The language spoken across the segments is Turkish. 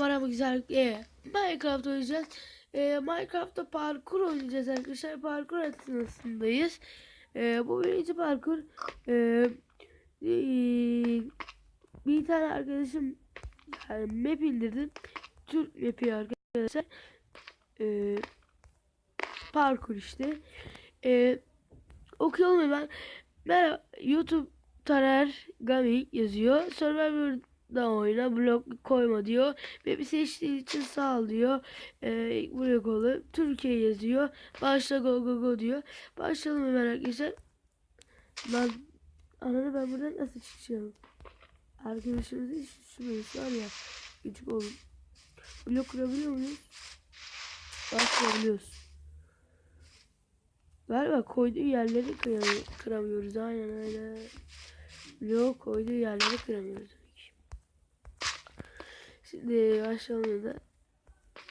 merhaba güzel. Ee, Minecraft oynayacağız. Ee, Minecraft'ta parkur oynayacağız arkadaşlar. Parkur aşamasındayız. Ee, bu birinci parkur. Ee, ee, bir tane arkadaşım yani map indirdim. Türk map'i arkadaşlar. Ee, parkur işte. Ee, okuyalım hemen. Merhaba YouTube Taner Gaming yazıyor. Survivor da oyna blok koyma diyor. Map'i seçtiği için sağ ol diyor. Ee, buraya kolu. Türkiye yazıyor. Başla go go go diyor. Başlayalım hemen arkadaşlar. Lan ananı ben buradan nasıl çıkacağım? Arkadaşımız hiç düşünmeyiz var ya. Küçük oğlum. Blok kurabiliyor muyuz? Başlayabiliyoruz. Galiba koyduğu yerleri kıramıyor, kıramıyoruz. Aynen öyle. Blok koyduğu yerleri kıramıyoruz. Şimdi başlayalım da.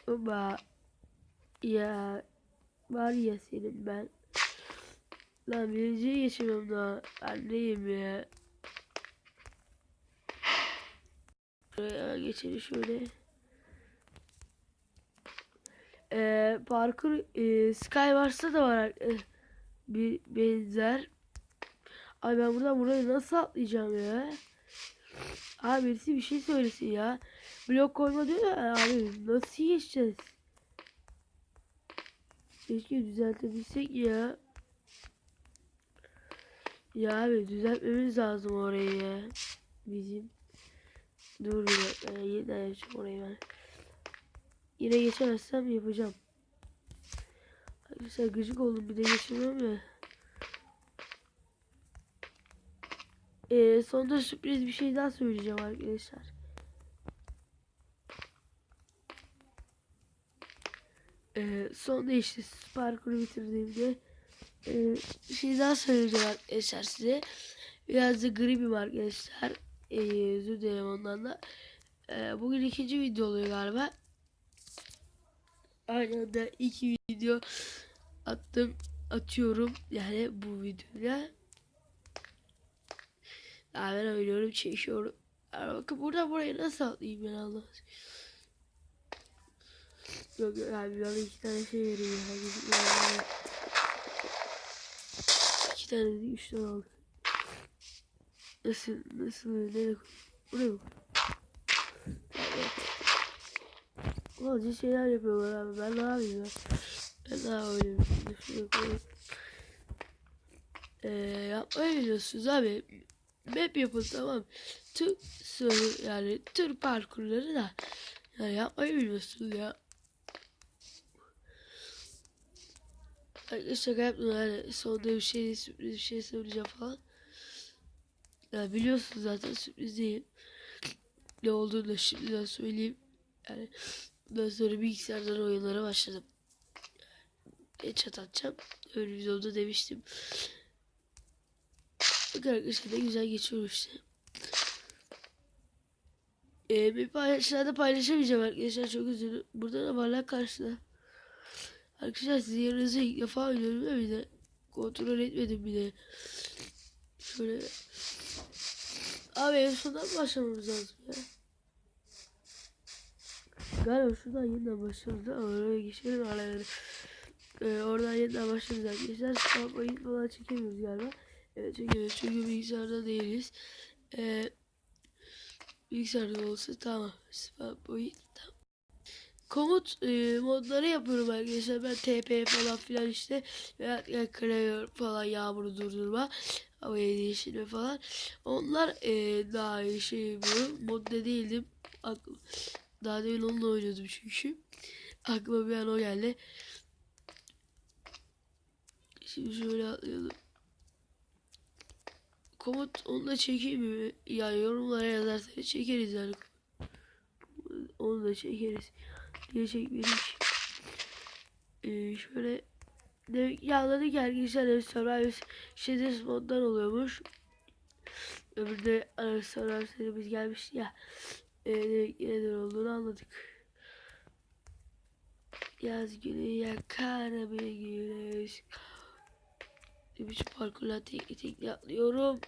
Oba. Ya. Var ya senin ben. Lan birinciye geçemiyorum daha. Ben neyim ya? Şuraya geçelim şöyle. Ee, parkur e, Skywars'ta da var e, bir benzer. Ay ben buradan buraya nasıl atlayacağım ya? Abi birisi bir şey söylesin ya. Blok koyma diyor ya abi nasıl geçeceğiz? Keşke düzeltebilsek ya. Ya abi düzeltmemiz lazım orayı ya. Bizim. Dur bir dakika yeniden yapacağım orayı ben. Yine geçemezsem yapacağım. Arkadaşlar gıcık oldum bir de geçemiyorum ya. Ee, sonunda sürpriz bir şey daha söyleyeceğim arkadaşlar. Ee, sonunda işte parkuru bitirdiğimde e, bir şey daha söyleyeceğim arkadaşlar size. Biraz da gribim arkadaşlar. Ee, özür dilerim ondan da. Ee, bugün ikinci video oluyor galiba. Aynı anda iki video attım atıyorum yani bu videoya. Daha ben oynuyorum çekiyorum. Yani bakın burada burayı nasıl atlayayım ben Allah. Yok yok abi bana iki tane şey veriyor ya. Gidip İki tane değil üç tane aldım. Nasıl nasıl koyayım? Buraya mı? Bazı şeyler yapıyorlar abi. Ben ne yapayım ya? Ben ne? Şimdi şuraya koyayım. Ee, yapmayı biliyorsunuz abi. Map yapın tamam. Tüm soru yani tüm parkurları da yani yapmayı biliyorsunuz ya. Arkadaşlar yaptım yani sonunda bir şey sürpriz bir şey söyleyeceğim falan. Yani biliyorsunuz zaten sürpriz değil. Ne olduğunu da şimdiden söyleyeyim. Yani Bundan sonra bilgisayardan oyunlara başladım. Chat atacağım. Öyle videoda demiştim. Bak arkadaşlar ne güzel geçiyor işte. Ee, bir paylaşımda paylaşamayacağım arkadaşlar çok üzüldüm. Burada da varlar karşıda. Arkadaşlar sizin yanınıza ilk defa oynuyorum ya bir de. Kontrol etmedim bir de. Şöyle. Abi en sondan başlamamız lazım ya. Galiba şuradan yeniden başlıyoruz da oraya geçelim araları. Ee, oradan yeniden başlıyoruz arkadaşlar. Spam falan çekemiyoruz galiba. Evet çekemiyoruz çünkü bilgisayarda değiliz. Ee, bilgisayarda olsa tamam. Spam point tamam. Komut e, modları yapıyorum arkadaşlar. Ben TP falan filan işte. Veya yani klavye falan yağmuru durdurma. Havaya değiştirme falan. Onlar e, daha iyi şey yapıyorum. Modda değildim. Aklım. Daha demin onunla oynuyordum çünkü. Aklıma bir an o geldi. Şimdi şöyle atlayalım. Komut onu da çekeyim mi? Yani yorumlara yazarsanız çekeriz yani. Onu da çekeriz. Niye çekmedik? Ee, şöyle demek ki anladık ki arkadaşlar Survivor Shaders moddan oluyormuş. Öbürde Survivor serimiz gelmişti ya e, neden olduğunu anladık. Yaz günü yakar bir güneş. Bir parkurla tekli tekli atlıyorum.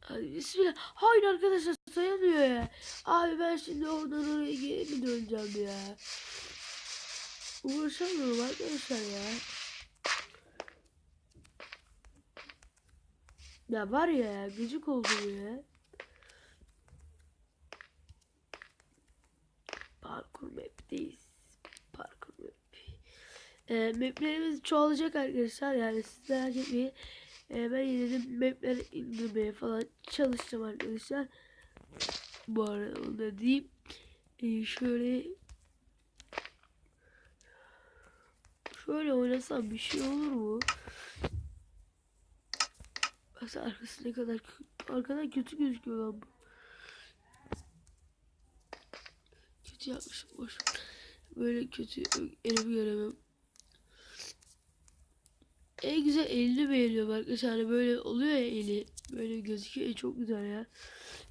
Hadi bismillah. Hayır arkadaşlar sayılmıyor ya. Abi ben şimdi oradan oraya geri mi döneceğim ya? Uğraşamıyorum arkadaşlar ya. Ya var ya gıcık oldum ya. Parkur map'teyiz. Parkur map. Ee, maplerimiz çoğalacak arkadaşlar yani siz merak etmeyin. Ee, ben yine de mapleri indirmeye falan çalışacağım arkadaşlar. Bu arada onu da diyeyim. Ee, şöyle şöyle oynasam bir şey olur mu? Baksana arkası ne kadar arkadan kötü gözüküyor lan bu. Kötü yapmışım boş. Böyle kötü elimi göremem. En güzel elini beğeniyorum arkadaşlar. Hani böyle oluyor ya eli. Böyle gözüküyor. E, çok güzel ya.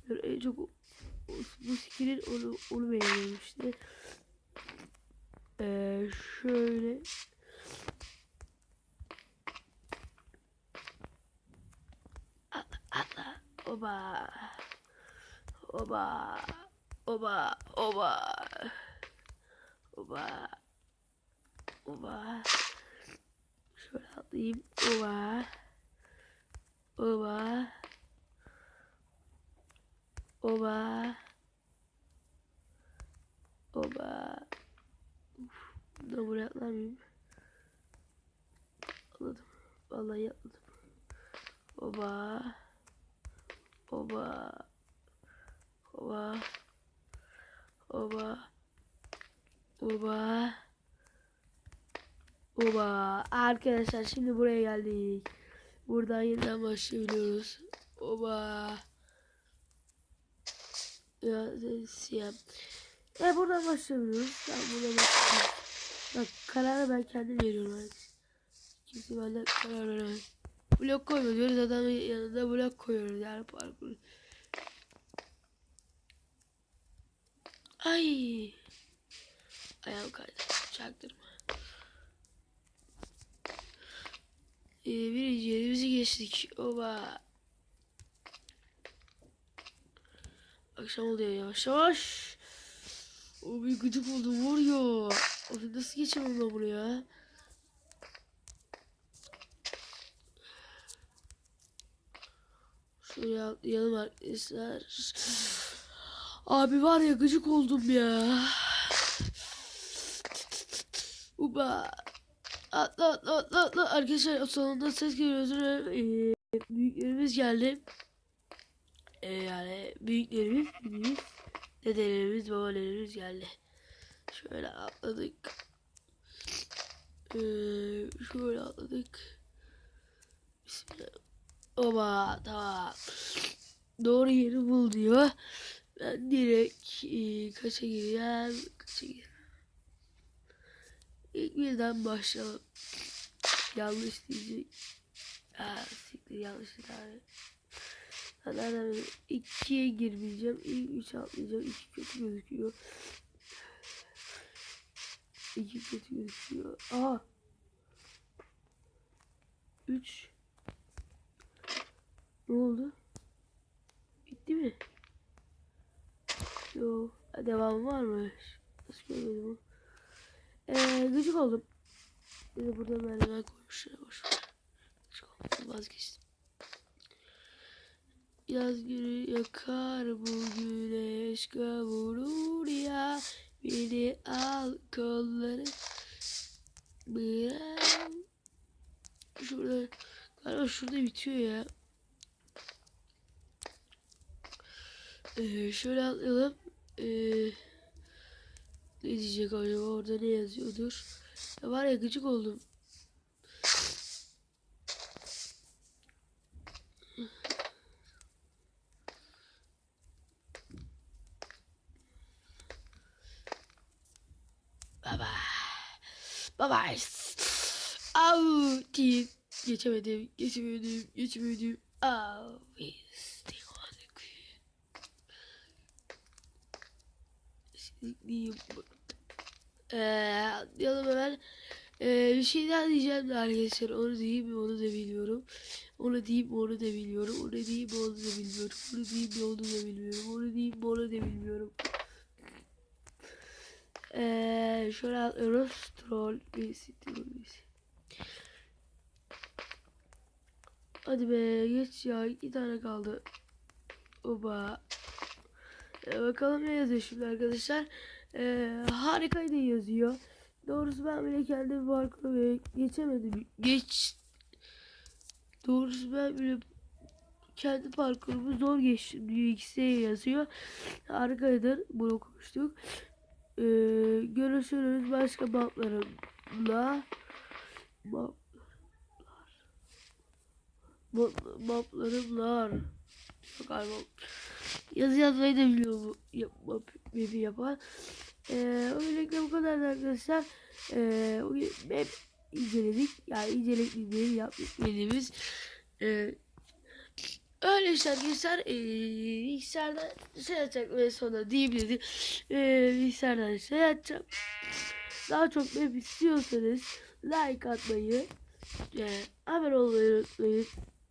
Yani en çok bu skinin onu, onu beğeniyorum işte. Ee, şöyle. Atla atla. Oba. Oba. Oba. Oba. Oba. Oba. Şöyle atlayayım. Oba. Oba. Oba. Oba. Uf, da buraya atlar mıyım? Atladım. Vallahi atladım. Oba. Oba. Oba. Oba. Oba. Oba. Arkadaşlar şimdi buraya geldik. Buradan yeniden başlayabiliyoruz. Oba. Ya siyah. E buradan başlayabiliyoruz. Tamam buradan başlayabiliyoruz. Bak kararı ben kendim veriyorum. Artık. Kimse benden karar veremez. Blok koyma diyoruz adamın yanında blok koyuyoruz yani parkur. Ay. Ayağım kaydı. Çaktırma. Ee, birinci yerimizi geçtik. Oba. Akşam oluyor yavaş yavaş. O bir gıcık oldum var ya. Nasıl geçemem ben buraya? Şuraya atlayalım arkadaşlar. Abi var ya gıcık oldum ya. Uba. Atla atla atla atla. Arkadaşlar sonunda ses geliyor. Özür dilerim. Ee, büyüklerimiz geldi. Ee, yani büyüklerimiz, büyüğümüz, dedelerimiz, babalarımız geldi. Şöyle atladık. Ee, şöyle atladık. Bismillah. Oba tamam. Doğru yeri bul diyor. Ben direkt e, kaça gireceğim? Kaça gireceğim? İlk birden başlayalım. Yanlış diyecek. Aa, siktir yanlış abi. Nereden bileyim? İkiye girmeyeceğim. İlk üç atlayacağım. İki kötü gözüküyor. İki kötü gözüküyor. Aa. Üç. Ne oldu? Bitti mi? Yo. Devamı var mı? Nasıl görmedim onu? Ee, gıcık oldum. De burada merdiven koymuşlar. Boş. Gıcık oldum. Vazgeçtim. Yaz günü yakar bu güneş kavurur ya. Beni al kolları. Bırak. Şurada. Galiba şurada bitiyor ya. Ee, şöyle atlayalım. Ee, ne diyecek acaba orada ne yazıyordur? Ya var ya gıcık oldum. Baba. Baba. Au diye geçemedim. Geçemedim. Geçemedim. Au. İstihanek. Sizikliyim. Eee atlayalım hemen. Ee, bir şey daha diyeceğim de arkadaşlar. Onu diyeyim onu da bilmiyorum. Onu diyeyim onu da bilmiyorum. Onu diyeyim onu da bilmiyorum. Onu diyeyim onu da bilmiyorum. Onu diyeyim onu da bilmiyorum. Ee, şöyle alıyoruz. Troll birisi, troll birisi. Hadi be geç ya. iki tane kaldı. Oba. Ee, bakalım ne yazıyor şimdi arkadaşlar. Ee, harikaydı yazıyor. Doğrusu ben bile kendi parkuru geçemedim. Geç. Doğrusu ben bile kendi parkurumu zor geçtim diyor. İkisi de yazıyor. Harikaydı. Bunu konuştuk. Ee, görüşürüz başka maplarımla. Map Map- maplarımla. Galiba yazı yazmayı da biliyor bu yap, map, map'i yapan. Ee, öylelikle bu kadar arkadaşlar. Ee, bugün map inceledik. Yani inceledik değil yapmadığımız. Ee, öyle işte arkadaşlar. Ee, bilgisayardan şey açacak ve sonra diyeyim dedim. Ee, bilgisayardan şey açacağım. Daha çok map istiyorsanız like atmayı, e, abone olmayı unutmayın.